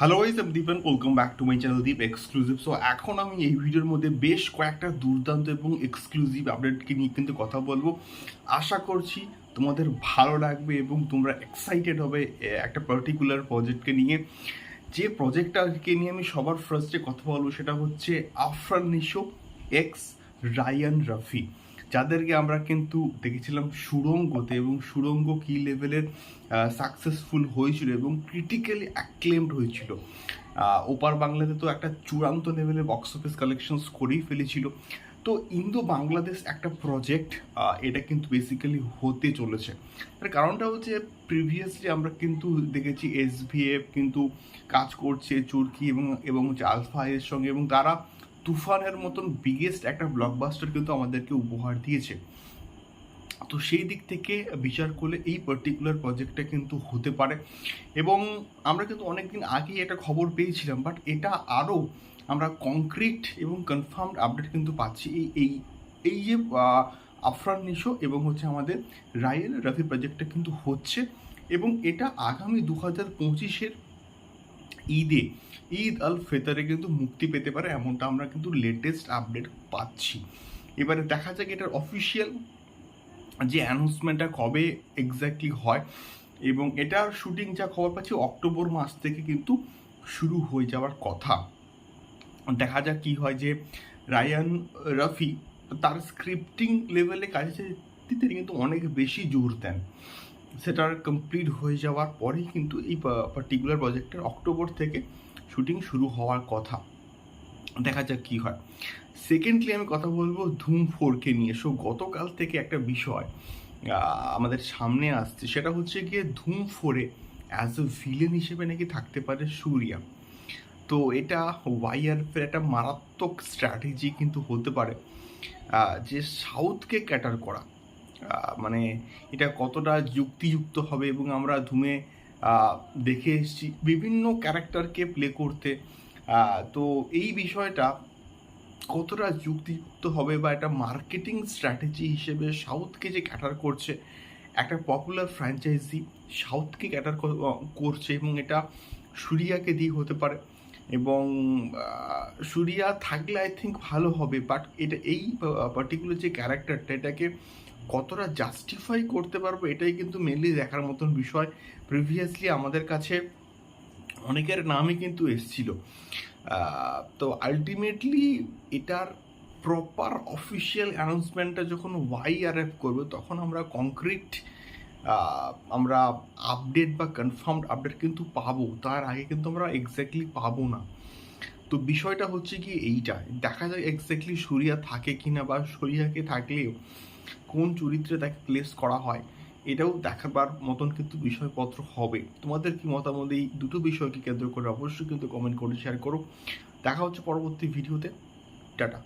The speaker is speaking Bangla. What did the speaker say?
হ্যালো গাইস আমি Deep welcome back to my channel Deep exclusive so এখন আমি এই ভিডিওর মধ্যে বেশ কয়েকটা দুর্দান্ত এবং এক্সক্লুসিভ আপডেটকে নিয়ে কিন্তু কথা বলব। আশা করছি তোমাদের ভালো লাগবে এবং তোমরা এক্সাইটেড হবে একটা পার্টিকুলার প্রজেক্টকে নিয়ে। যে প্রজেক্টটাকে নিয়ে আমি সবার ফার্স্টে কথা বলব সেটা হচ্ছে আফরান নিশো এক্স রায়ান রাফি যাদেরকে আমরা কিন্তু দেখেছিলাম সুরঙ্গতে এবং সুরঙ্গ কি লেভেলের সাকসেসফুল হয়েছিল এবং ক্রিটিক্যালি অ্যাক্লেমড হয়েছিল। ওপার বাংলাতে তো একটা চূড়ান্ত লেভেলের বক্স অফিস কালেকশনস করেই ফেলেছিল। তো ইন্দো বাংলাদেশ একটা প্রজেক্ট এটা কিন্তু বেসিক্যালি হতে চলেছে। তার কারণটা হচ্ছে প্রিভিয়াসলি আমরা কিন্তু দেখেছি এসভিএফ কিন্তু কাজ করছে, চুরকি এবং এবং হচ্ছে আলফা এর সঙ্গে এবং তারা তুফানের মতন বিগেস্ট একটা ব্লকবাস্টার কিন্তু আমাদেরকে উপহার দিয়েছে। তো সেই দিক থেকে বিচার করলে এই পার্টিকুলার প্রজেক্টটা কিন্তু হতে পারে। এবং আমরা কিন্তু অনেকদিন আগেই এটা খবর পেয়েছিলাম বাট এটা আরও আমরা কংক্রিট এবং কনফার্মড আপডেট কিন্তু পাচ্ছি। এই এই এই যে আফরান নিশো এবং হচ্ছে আমাদের রায়েল রাফি প্রজেক্টটা কিন্তু হচ্ছে এবং এটা আগামী দু হাজার পঁচিশের ঈদে ঈদ আল ফেতারে কিন্তু মুক্তি পেতে পারে, এমনটা আমরা কিন্তু লেটেস্ট আপডেট পাচ্ছি। এবারে দেখা যাক এটার অফিসিয়াল যে অ্যানাউন্সমেন্টটা কবে এক্স্যাক্টলি হয় এবং এটার শুটিং যা খবর পাচ্ছি, অক্টোবর মাস থেকে কিন্তু শুরু হয়ে যাওয়ার কথা। দেখা যাক কি হয় যে রায়ান রফি তার স্ক্রিপ্টিং লেভেলে কাজে দিতে কিন্তু অনেক বেশি জোর দেন। সেটার কমপ্লিট হয়ে যাওয়ার পরেই কিন্তু এই পার্টিকুলার প্রজেক্টের অক্টোবর থেকে শুটিং শুরু হওয়ার কথা। দেখা যাক কি হয়। সেকেন্ডলি আমি কথা বলব ধুম ফোরকে নিয়ে। সো গতকাল থেকে একটা বিষয় আমাদের সামনে আসছে। সেটা হচ্ছে গিয়ে ধুম ফোরে অ্যাজ এ ভিলেন হিসেবে নাকি থাকতে পারে সূর্যা। তো এটা ওয়াইআরএফের একটা মারাত্মক স্ট্র্যাটেজি কিন্তু হতে পারে। যে সাউথকে ক্যাটার করা। মানে এটা কতটা যুক্তিযুক্ত হবে এবং আমরা ধুমে দেখে এসেছি বিভিন্ন ক্যারেক্টারকে প্লে করতে। তো এই বিষয়টা কতটা যুক্তিযুক্ত হবে বা একটা মার্কেটিং স্ট্র্যাটেজি হিসেবে সাউথকে যে ক্যাটার করছে, একটা পপুলার ফ্র্যাঞ্চাইজি সাউথকে ক্যাটার করছে এবং এটা সুরিয়াকে দিয়ে হতে পারে। এবং সুরিয়া থাকলে আই থিঙ্ক ভালো হবে বাট এটা এই পার্টিকুলার যে ক্যারেক্টারটা এটাকে কতটা জাস্টিফাই করতে পারব এটাই কিন্তু মেনলি দেখার মতন বিষয়। প্রিভিয়াসলি আমাদের কাছে অনেকের নামই কিন্তু এসছিল। তো আলটিমেটলি এটার প্রপার অফিসিয়াল অ্যানাউন্সমেন্টটা যখন ওয়াই আর এফ করবে, তখন আমরা কংক্রিট আমরা আপডেট বা কনফার্মড আপডেট কিন্তু পাবো। তার আগে কিন্তু আমরা এক্স্যাক্টলি পাবো না। তো বিষয়টা হচ্ছে কি এইটা। দেখা যায় এক্স্যাক্টলি সুরিয়া থাকে কিনা বা সরিয়াকে থাকলেও কোন চরিত্রে তাকে প্লেস করা হয়, এটাও দেখাবার মতন কিন্তু বিষয়পত্র হবে। তোমাদের কি মতামত? এই দুটো বিষয়কে কেন্দ্র করে অবশ্যই কিন্তু কমেন্ট করে শেয়ার করো। দেখা হচ্ছে পরবর্তী ভিডিওতে টাটা।